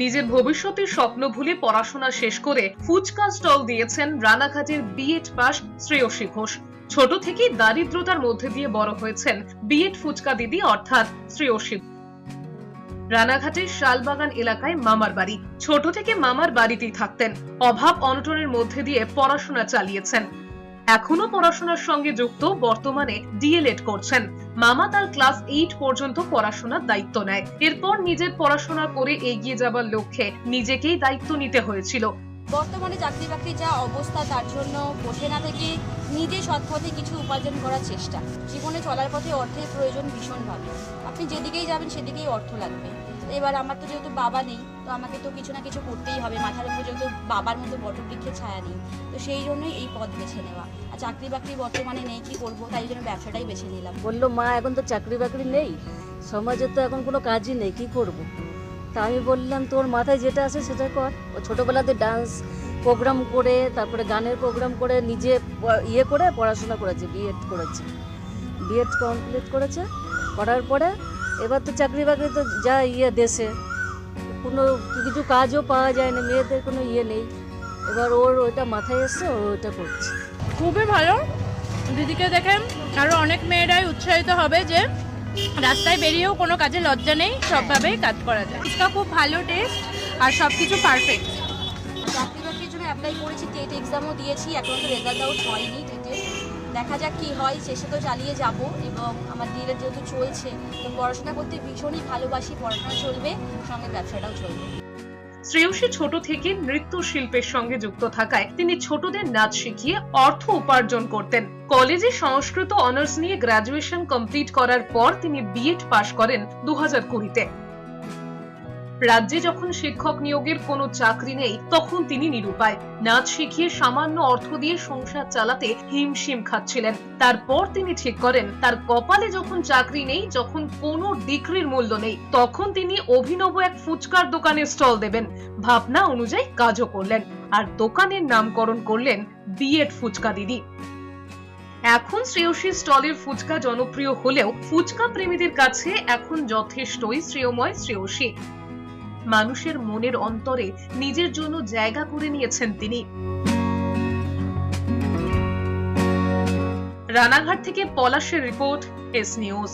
নিজের ভবিষ্যতের স্বপ্ন ভুলে পড়াশোনা শেষ করে ফুচকা স্টল দিয়েছেন রানাঘাটের বিএড পাস শ্রেয়সী ঘোষ। ছোট থেকেই দারিদ্রতার মধ্যে দিয়ে বড় হয়েছেন বিএড ফুচকা দিদি অর্থাৎ শ্রেয়সী। রানাঘাটের শালবাগান এলাকায় মামার বাড়ি। ছোট থেকে মামার বাড়িতেই থাকতেন। অভাব অনটনের মধ্যে দিয়ে পড়াশোনা চালিয়েছেন। এখনও পড়াশোনার সঙ্গে যুক্ত বর্তমানে ডিএলএড করছেন। মামা তার ক্লাস এইট পর্যন্ত পড়াশোনার দায়িত্ব নেয়। এরপর নিজের পড়াশোনা করে এগিয়ে যাবার লক্ষ্যে নিজেকেই দায়িত্ব নিতে হয়েছিল। বর্তমানে চাকরি বাকরি যা অবস্থা, তার জন্য বসে না থেকে নিজে সৎ পথে কিছু উপার্জন করার চেষ্টা। জীবনে চলার পথে অর্থের প্রয়োজন ভীষণভাবে। আপনি যেদিকেই যাবেন, সেদিকেই অর্থ লাগবে। এবার আমার তো যেহেতু বাবা নেই, তো আমাকে তো কিছু না কিছু করতেই হবে। মাথার উপর যেহেতু বাবার মতো বটবৃক্ষের ছায়া নেই, তো সেই জন্যই এই পথ বেছে নেওয়া। আর চাকরি বাকরি বর্তমানে নেই, কি করব? তাই জন্য ব্যবসাটাই বেছে নিলাম। বলল, মা, এখন তো চাকরি বাকরি নেই। সমাজে তো এখন কোনো কাজই নেই, কি করব। তা আমি বললাম, তোর মাথায় যেটা আছে সেটা কর। ও ছোটোবেলাতে ডান্স প্রোগ্রাম করে, তারপরে গানের প্রোগ্রাম করে, নিজে ইয়ে করে, পড়াশোনা করেছে বিএড করেছে। বিএড কমপ্লিট করেছে, করার পরে এবার তো চাকরি বাকরি তো যা ইয়ে দেশে। কোনো কিছু কাজও পাওয়া যায় না মেয়েদের কোনো ইয়ে নেই। এবার ওর ওইটা মাথায় এসছে ও ওইটা করছে। খুবই ভালো। দিদিকে দেখে আরও অনেক মেয়েরাই উৎসাহিত হবে যে রাস্তায় বেরিয়েও কোনো কাজে লজ্জা নেই সবভাবেই কাজ করা যায়। ফুচকা খুব ভালো টেস্ট আর সব কিছু পারফেক্ট চাকরি বাকরির জন্য অ্যাপ্লাই করেছি টেট এক্সামও দিয়েছি এখনও তো রেজাল্ট আউট হয়নি দেখা যাক কি হয়, শেষে তো চালিয়ে যাব এবং আমার দিনের যেহেতু চলছে, তো পড়াশোনা করতে ভীষণই ভালোবাসি, পড়াশোনা চলবে, সঙ্গে ব্যবসাটাও চলবে। শ্রেয়সী ছোট থেকে নৃত্য শিল্পের সঙ্গে যুক্ত থাকায় তিনি ছোটদের নাচ শিখিয়ে অর্থ উপার্জন করতেন। কলেজে সংস্কৃত অনার্স নিয়ে গ্রাজুয়েশন কমপ্লিট করার পর তিনি বিএড পাশ করেন দু হাজার কুড়িতে। রাজ্যে যখন শিক্ষক নিয়োগের কোনো চাকরি নেই, তখন তিনি নিরুপায়। নাচ শিখিয়ে সামান্য অর্থ দিয়ে সংসার চালাতে হিমশিম খাচ্ছিলেন। তারপর তিনি ঠিক করেন, তার কপালে যখন চাকরি নেই, যখন কোনো ডিগ্রির মূল্য নেই, তখন তিনি অভিনব এক ফুচকার দোকানে স্টল দেবেন। ভাবনা অনুযায়ী কাজও করলেন। আর দোকানের নামকরণ করলেন বিএড ফুচকা দিদি। এখন শ্রেয়সী স্টলের ফুচকা জনপ্রিয় হলেও ফুচকা প্রেমীদের কাছে এখন যথেষ্টই শ্রেয়ময় শ্রেয়সী। মানুষের মনের অন্তরে নিজের জন্য জায়গা করে নিয়েছেন তিনি। রানাঘাট থেকে পলাশের রিপোর্ট, এস নিউজ।